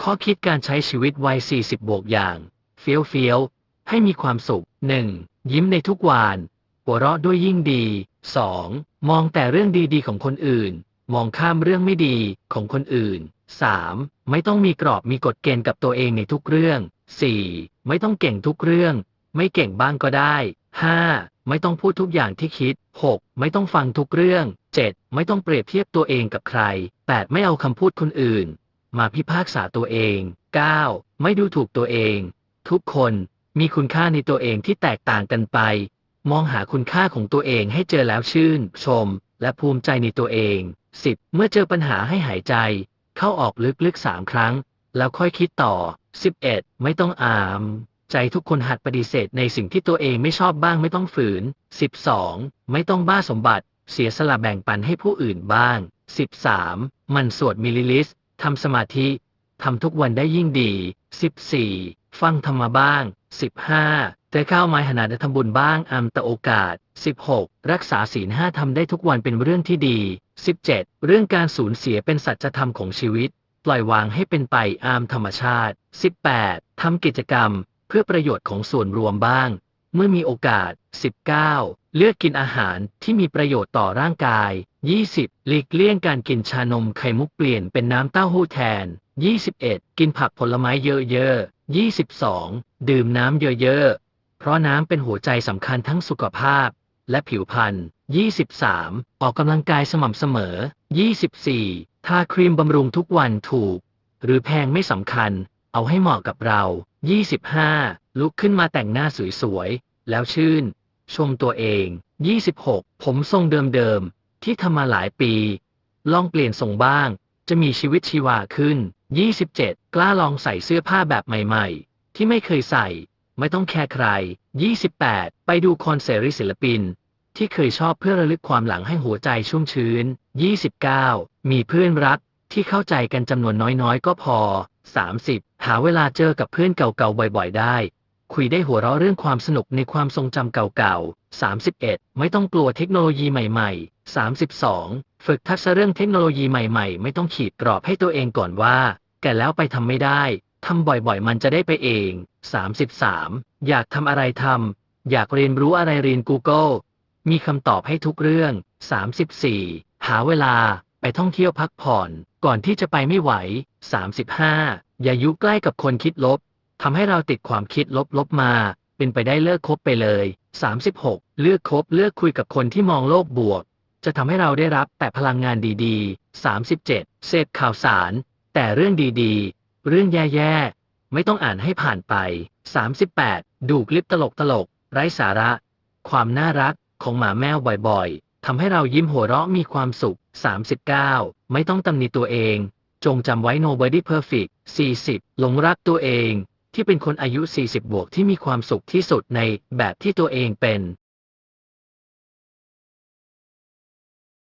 ข้อคิดการใช้ชีวิตวัย 40 บวกอย่าง เฟี้ยวเฟี้ยว ให้มีความสุข 1. ยิ้มในทุกวันหัวเราะด้วยยิ่งดี 2. มองแต่เรื่องดีๆ ของคนอื่น มองข้ามเรื่องไม่ดีของคนอื่น 3. ไม่ต้องมีกรอบมีกฎเกณฑ์กับตัวเองในทุกเรื่อง 4. ไม่ต้องเก่งทุกเรื่อง ไม่เก่งบ้างก็ได้ 5. ไม่ต้องพูดทุกอย่างที่คิด 6. ไม่ต้องฟังทุกเรื่อง 7. ไม่ต้องเปรียบเทียบตัวเองกับใคร 8. ไม่เอาคำพูดคนอื่น มาพิพากษาตัวเอง 9. ไม่ดูถูกตัวเอง ทุกคนมีคุณค่าในตัวเองที่แตกต่างกันไป มองหาคุณค่าของตัวเองให้เจอแล้วชื่น ชม และภูมิใจในตัวเอง 10. เมื่อเจอปัญหาให้หายใจ เข้าออกลึกๆสามครั้ง แล้วค่อยคิดต่อ 11. ไม่ต้องอาม ใจทุกคนหัดปฏิเสธในสิ่งที่ตัวเองไม่ชอบบ้างไม่ต้องฝืน 12. ไม่ต้องบ้าสมบัติ เสียสละแบ่งปันให้ผู้อื่นบ้าง 13. มันสวดมิลลิลิส ทำสมาธิ ทำทุกวันได้ยิ่งดี 14. ฟังธรรมะบ้าง 15. แต่ข้าวไม้หนาได้ทำบุญบ้างอามแต่โอกาส 16. รักษาศีลห้าทำได้ทุกวันเป็นเรื่องที่ดี 17. เรื่องการสูญเสียเป็นสัจธรรมของชีวิต ปล่อยวางให้เป็นไปอามธรรมชาติ 18. ทำกิจกรรม เพื่อประโยชน์ของส่วนรวมบ้าง เมื่อมีโอกาส 19. เลือกกินอาหารที่มีประโยชน์ต่อร่างกาย 20. หลีกเลี่ยงการกินชานมไข่มุกเปลี่ยนเป็นน้ำเต้าหู้แทน 21. กินผักผลไม้เยอะๆ 22. ดื่มน้ำเยอะๆ เพราะน้ำเป็นหัวใจสำคัญทั้งสุขภาพ และผิวพรรณ 23. ออกกำลังกายสม่ำเสมอ 24. ทาครีมบำรุงทุกวันถูก หรือแพงไม่สำคัญ เอาให้เหมาะกับเรา 25. ลุกขึ้นมาแต่งหน้าสวยๆ แล้วชื่น ชมตัวเอง 26. ผมทรงเดิมๆ ที่ทำมาหลายปี ลองเปลี่ยนทรงบ้าง จะมีชีวิตชีวาขึ้น 27. กล้าลองใส่เสื้อผ้าแบบใหม่ๆ ที่ไม่เคยใส่ ไม่ต้องแคร์ใคร 28. ไปดูคอนเสิร์ตศิลปิน ที่เคยชอบเพื่อระลึกความหลังให้หัวใจชุ่มชื้น 29. มีเพื่อนรักที่เข้าใจกันจำนวนน้อยๆ ก็พอ 30. หาเวลาเจอกับเพื่อนเก่าๆบ่อยๆได้ คุยได้หัวเราะเรื่องความสนุกในความทรงจำเก่าๆ 31. ไม่ต้องกลัวเทคโนโลยีใหม่ๆ 32. ฝึกทักษะเรื่องเทคโนโลยีใหม่ๆ ไม่ต้องขีดกรอบให้ตัวเองก่อนว่า แก่แล้วไปทำไม่ได้ทำบ่อยๆ มันจะได้ไปเอง 33. อยากทำอะไรทำอยากเรียนรู้อะไรเรียน Google มีคำตอบให้ทุกเรื่อง 34. หาเวลาไปท่องเที่ยวพักผ่อน ก่อนที่จะไปไม่ไหว 35. อย่ายุใกล้กับคนคิดลบทำให้เราติดความคิดลบๆมา เป็นไปได้เลิกคบไปเลย 36. เลือกคบเลือกคุยกับคนที่มองโลกบวก จะทำให้เราได้รับแต่พลังงานดีๆ 37. เสพข่าวสาร แต่เรื่องดีๆ เรื่องแย่ๆ ไม่ต้องอ่านให้ผ่านไป 38. ดูคลิปตลกๆไร้สาระ ความน่ารักของหมาแมวบ่อยๆทำให้เรายิ้มหัวเราะมีความสุข 39. ไม่ต้องตำหนิตัวเอง จงจำไว้ nobody perfect 40. หลงรักตัวเอง ที่เป็นคนอายุ 40 บวกที่มีความสุขที่สุดในแบบที่ตัวเองเป็น